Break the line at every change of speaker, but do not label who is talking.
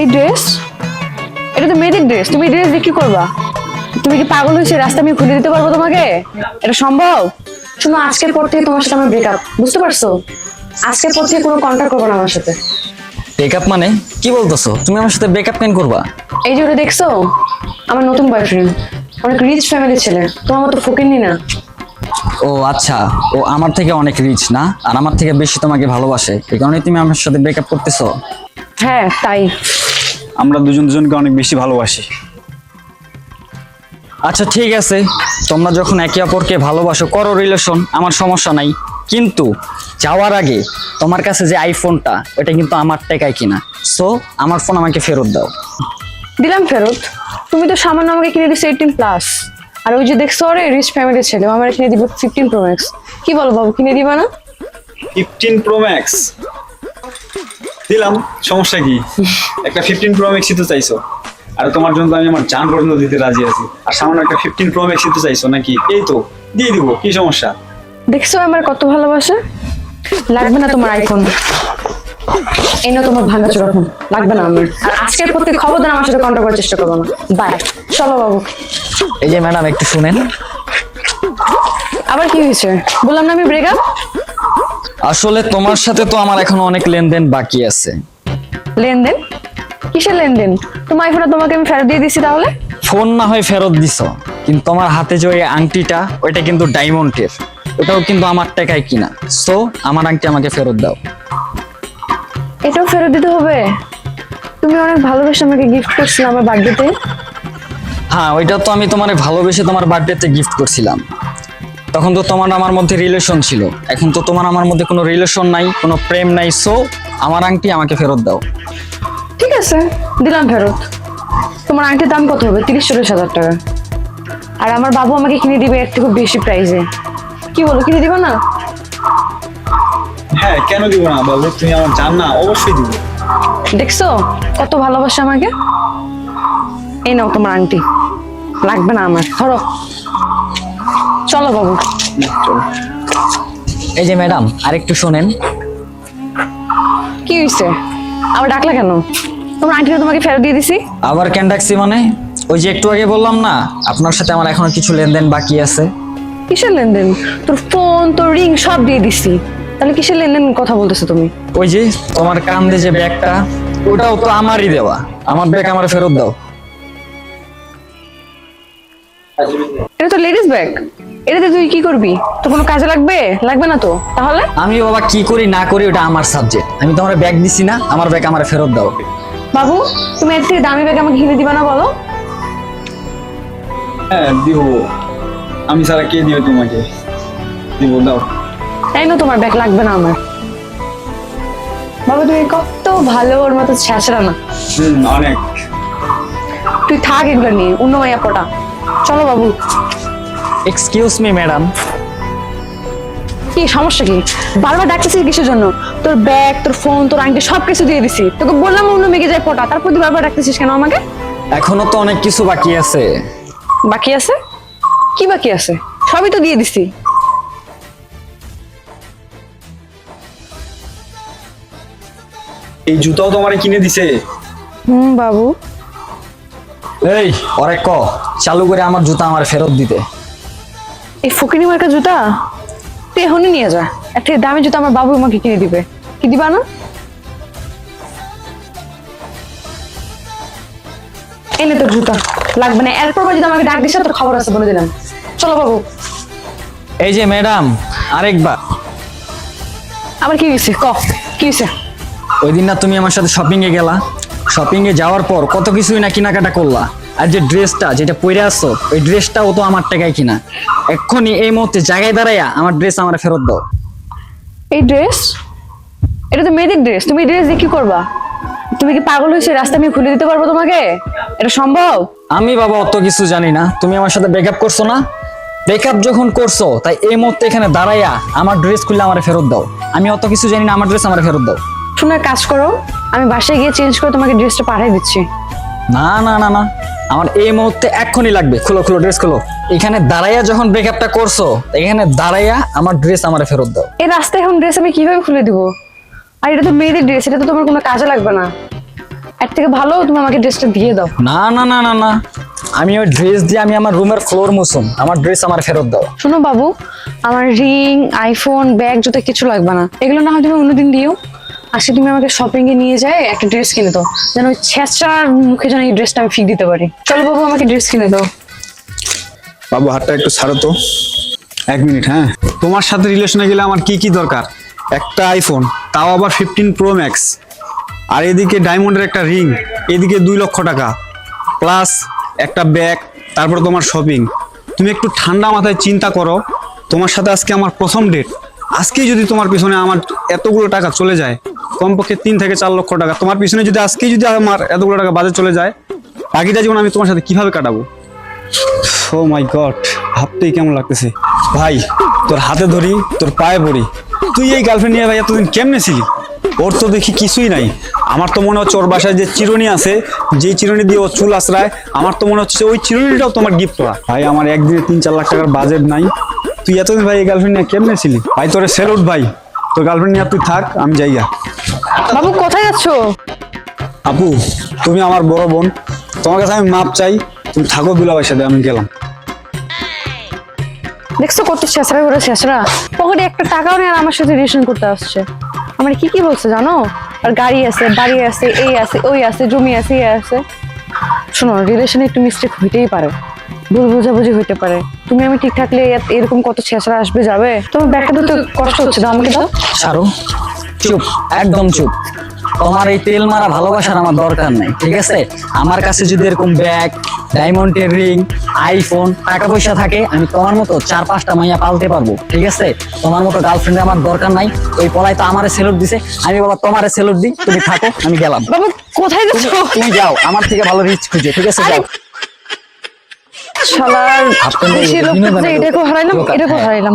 এই ড্রেস এটা তো মেয়েদের ড্রেস তুমি ড্রেস দিয়ে কি করবা? তুমি কি পাগল হয়েছে? রাস্তা আমি খুলে দিতে পারব তোমাকে? এটা সম্ভব? শুনো আজকের পর থেকে তোমার সাথে আমার ব্রেকআপ বুঝতে পারছ? আজকের পর থেকে কোনো কন্ট্যাক্ট করব না আমার সাথে।
ব্রেকআপ মানে? কি বলতেছো? তুমি আমার সাথে ব্রেকআপ কেন করবা?
এই যে ওটা দেখছ? আমার নতুন বয়ফ্রেন্ড অনেক রিচ ফ্যামিলির ছেলে। তোমার মতো ফকিরনি না।
ও আচ্ছা। ও আমার থেকে অনেক রিচ না? আর আমার থেকে বেশি তোমাকে ভালোবাসে। এই কারণে তুমি আমার সাথে ব্রেকআপ করতেছো?
হ্যাঁ তাই।
আমরা দুজন দুজনকে অনেক বেশি ভালোবাসি।
আচ্ছা ঠিক আছে। তোমরা যখন একে অপরকে ভালোবাসো করো রিলেশন আমার সমস্যা নাই। কিন্তু যাওয়ার আগে তোমার কাছে যে আইফোনটা ওটা কিন্তু আমার টাকায় কিনা। সো আমার ফোন আমাকে ফেরত দাও।
দিলাম ফেরত। তুমি তো সামান্য আমাকে কিনে দিচ্ছ এইটিন প্লাস আর ওই যে দেখছ রে রিচ ফ্যামিলির ছেলে আমার কিনে দিব ফিফটিন প্রো ম্যাক্স কি বলো বাবু কিনে দিবা না?
ফিফটিন প্রো ম্যাক্স দিলাম সমস্যা কি? একটা ফিফটিন প্রো ম্যাক্সই তো চাইছো। আর তোমার জন্য আমি আমার জান পর্যন্ত দিতে রাজি আছি। আর সামান্য একটা ফিফটিন প্রো ম্যাক্সই তো চাইছো নাকি? এই তো দিয়ে দিব কি সমস্যা?
দেখছ আমার কত ভালোবাসে? লাগবে না তোমার আইফোন এই না তোমার ভাঙা চোরা ফোন লাগবে না আমার। আর আজকের প্রতি খবর দেন আমার সাথে কন্ট্যাক্ট করার চেষ্টা করব না। বাই। চলো বাবু।
এই যে ম্যাডাম একটু শুনেন।
আবার কি হয়েছে? বললাম না আমি ব্রেকআপ
আসলে তোমার সাথে তো আমার এখন অনেক লেনদেন বাকি আছে।
লেনদেন? কিসের লেনদেন? তোমার আইফোনটা তোমাকে আমি ফেরত দিয়ে দিছি তাহলে?
ফোন না হয় ফেরত দিছ কিন্তু তোমার হাতে যে ওই আংটিটা ওইটা কিন্তু ডায়মন্ডের। ওটাও কিন্তু আমার টাকায় কিনা। সো আমার আংটি আমাকে ফেরত দাও।
এটাও ফেরত দিতে হবে? তুমি অনেক ভালোবেসে আমাকে গিফট করছিলে আমার বার্থডেতে
হ্যাঁ ওইটা তো আমি তোমার ভালোবেসে তোমার বার্থডেতে গিফট করছিলাম। তখন তো তোমার আমার মধ্যে রিলেশন ছিল। এখন তো তোমার আমার মধ্যে কোনো রিলেশন নাই কোনো প্রেম নাই সো আমার আংটি আমাকে ফেরত দাও।
ঠিক আছে দিলাম ফেরত। তোমার আংটির দাম কত হবে? তিরিশ চল্লিশ হাজার টাকা। আর আমার বাবু আমাকে কিনে দিবে এর থেকে বেশি প্রাইসে কি বলো কিনে দিবা না?
হ্যাঁ কেন দিব না বাবু? তুমি আমার জান না অবশ্যই দিব।
দেখছ? কত ভালোবাসে আমাকে? এই নাও তোমার আংটি। লাগবে না আমার। ধরো। চলো বাবু।
এই যে ম্যাডাম আর একটু শোনেন।
কি হয়েছে আবার ডাকলা কেন? তোমার আংটিটা তোমাকে ফেরত দিয়ে দিছি?
আবার কেন ডাকছি মানে? ওই যে একটু আগে বললাম না আপনার সাথে আমার এখনও কিছু লেনদেন বাকি আছে।
কিসের লেনদেন? তোর ফোন তোর রিং সব দিয়ে দিছি। তাহলে কিসের লেনদেন কথা বলতেছো তুমি?
ওই যে তোমার কান্দে যে ব্যাগটা ওটাও তো আমারই দেওয়া। আমার ব্যাগ আমার ফেরত দাও।
এটা তো লেডিস ব্যাগ এটাতে তুই কি করবি? তো কোনো কাজে লাগবে? লাগবে না তো তাহলে?
আমি বাবা কি করি না করি ওটা আমার সাবজেক্ট আমি তোমার ব্যাগ দিছি না আমার ব্যাগ আমার ফেরত দাও।
বাবু তুমি এর থেকে দামি ব্যাগ আমাকে কিনে দিবা না বলো?
হ্যাঁ দিব আমি ছাড়া কে দিবে তোমাকে? দিব দাও।
তাই না তোমার ব্যাগ লাগবে না আমার? বাবা তুমি কত ভালো ওর মতো ছেঁচড়া না।
হুম অনেক।
তুই থাক এগুলো নিয়ে অন্য মাইয়া পটা। চলো বাবু।
এক্সকিউজ মি ম্যাডাম
কি সমস্যা কি? বারবার ডাকতেছিস কিসের জন্য? তোর ব্যাগ তোর ফোন তোর আংটি সব কিছু দিয়ে দিছি। তোকে বললাম অন্য মেয়েকে যাই পটা। তারপর তুই বারবার ডাকতেছিস কেন আমাকে?
এখনও তো অনেক কিছু বাকি আছে।
বাকি আছে? কি বাকি আছে? সবই তো দিয়ে দিছি।
এই জুতাও তো আমারে কিনে দিছে।
হুম বাবু।
এই অরে ক চালু করে আমার জুতা আমার ফেরত দিতে।
এই ফকিনি মার্কা জুতা? তুই এখনই নিয়ে যা। একটা দামি জুতা আমার বাবু আমাকে কিনে দিবে। কি দিবা না এনে তোর জুতা। লাগবে না। এরপর যদি আমাকে ডাক দিস তোর খবর আছে বলে দিলাম। চলো বাবু।
এই যে ম্যাডাম আরেকবার।
আবার কি হয়েছে? ক কি হয়েছে?
ওই দিন না তুমি আমার সাথে শপিং এ গেলা। শপিং এ যাওয়ার পর কত কিছুই না কেনাকাটা করলা। আর যে ড্রেসটা যেটা পরে আসছো ওই ড্রেসটাও তো আমার টাকায় কিনা। এক্ষুনি এই মুহূর্তে জায়গায় দাঁড়াইয়া আমার ড্রেস আমার ফেরত দাও।
এই ড্রেস এটা তো মেয়েদের ড্রেস তুমি ড্রেস দিয়ে কি করবা? তুমি কি পাগল হয়েছে? রাস্তা আমি খুলে দিতে পারব তোমাকে? এটা সম্ভব?
আমি বাবা অত কিছু জানি না। তুমি আমার সাথে ব্রেকআপ করছ না? ব্রেকআপ যখন করছ তাই এই মুহূর্তে এখানে দাঁড়াইয়া আমার ড্রেস খুললে আমার ফেরত দাও। আমি অত কিছু জানি না আমার ড্রেস আমার ফেরত দাও।
শোনার কাজ করো। আমি বাসায় গিয়ে চেঞ্জ করে তোমাকে ড্রেসটা পাঠিয়ে দিচ্ছি।
না না না না। আমার এই মুহূর্তে এক্ষুনি লাগবে। খুলো খুলো ড্রেস খুলো। এখানে দাঁড়াইয়া যখন ব্রেকআপটা করছ এখানে দাঁড়াইয়া আমার ড্রেস আমার ফেরত দাও।
এই রাস্তায় এখন ড্রেস আমি কীভাবে খুলে দিব? আর এটা তো মেয়েদের ড্রেস এটা তো তোমার কোনো কাজে লাগবে না। এর থেকে ভালো তুমি আমাকে ড্রেসটা দিয়ে দাও।
না না না না না। আমি ওই ড্রেস দিয়ে আমি আমার রুমের ফ্লোর মুছুম। আমার ড্রেস আমার ফেরত দাও।
শোনো বাবু আমার রিং আইফোন ব্যাগ জুতো কিছু লাগবে না। এগুলো না হয় তুমি অন্যদিন দিও। আজকে তুমি আমাকে শপিং এ নিয়ে যায় একটা ড্রেস কিনে দাও। যেন ওই ছেঁচড়ার মুখে যেন এই ড্রেসটা আমি ফিক দিতে পারি। চলো বাবু আমাকে ড্রেস কিনে দাও।
বাবু হাতটা একটু ছাড়ো তো। এক মিনিট হ্যাঁ? তোমার সাথে রিলেশনে গেলে আমার কি কি দরকার? একটা আইফোন তাও আবার ফিফটিন প্রো ম্যাক্স আর এদিকে ডায়মন্ডের একটা রিং এদিকে দুই লক্ষ টাকা। প্লাস একটা ব্যাগ তারপর তোমার শপিং তুমি একটু ঠান্ডা মাথায় চিন্তা করো। তোমার সাথে আজকে আমার প্রথম ডেট আজকেই যদি তোমার পিছনে আমার এতগুলো টাকা চলে যায় কমপক্ষে তিন থেকে চার লক্ষ টাকা। তোমার পিছনে যদি আজকেই যদি আমার এতগুলো টাকা বাজে চলে যায়, বাকিটা জীবন আমি তোমার সাথে কীভাবে কাটাবো? ও মাই গড, ভাবতেই কেমন লাগতেছে। ভাই, তোর হাতে ধরি, তোর পায়ে পড়ি। তুই এই গার্লফ্রেন্ড নিয়ে ভাই এতদিন কেমনে ছিলি? ওর তো দেখি কিছুই নাই। আমার তো মনে হচ্ছে ওর বাসায় যে চিরুনি আছে যে চিরুনি দিয়ে ও চুল আশ্রায় আমার তো মনে হচ্ছে ওই চিরুনিটাও তোমার গিফট করা। ভাই, আমার একদিনে তিন চার লাখ টাকার বাজেট নাই। তুই এতদিন ভাই এই গার্লফ্রেন্ড নিয়ে কেমনে ছিলি? ভাই, তোরে সেলুট ভাই। তোর গার্লফ্রেন্ড নিয়ে তুই থাক, আমি যাই যাইয়া
বাবু কোথায় আছো?
আপু তুমি আমার বড় বোন। তোমার কাছে আমি মাপ চাই। তুমি থাকো দুলাভাইয়ের সাথে আমি গেলাম।
দেখছ কত ছেঁচড়া করে ছেঁচড়া পকেটে একটা টাকাও নেই আর আমার সাথে রিলেশন করতে আসছে। আমার কি কি বলছে জানো? আর গাড়ি আছে বাড়ি আছে এই আছে ওই আছে জমি আছে এই আছে। শোনো রিলেশনে একটু মিস্টেক হইতেই পারে। ভুল বোঝাবুঝি হইতে পারে। তুমি আমি ঠিক থাকলে এরকম কত শেষরা আসবে যাবে? তোমার ব্যাগটা তো কষ্ট হচ্ছে দাও আমাকে দাও।
সারু চুপ একদম চুপ। তোমার এই তেল মারা ভালোবাসার আমার দরকার নাই ঠিক আছে? আমার কাছে যদি এরকম ব্যাগ ডায়মন্ডের রিং আইফোন টাকা পয়সা থাকে আমি তোমার মতো চার পাঁচটা মাইয়া পালতে পারব ঠিক আছে? তোমার মতো গার্লফ্রেন্ড আমার দরকার নাই। ওই পলাই তো আমারে সেলুট দিছে। আমি বাবা তোমারে সেলুট দিই তুমি থাকো আমি গেলাম।
বাবা কোথায় যাচ্ছ?
তুমি যাও আমার থেকে ভালো রিচ খুঁজে ঠিক আছে? যাও।
শালার বেশি লোক
বিনোদনের
হারাইলাম এটাকেও
হ্যাঁ।
হারাইলাম।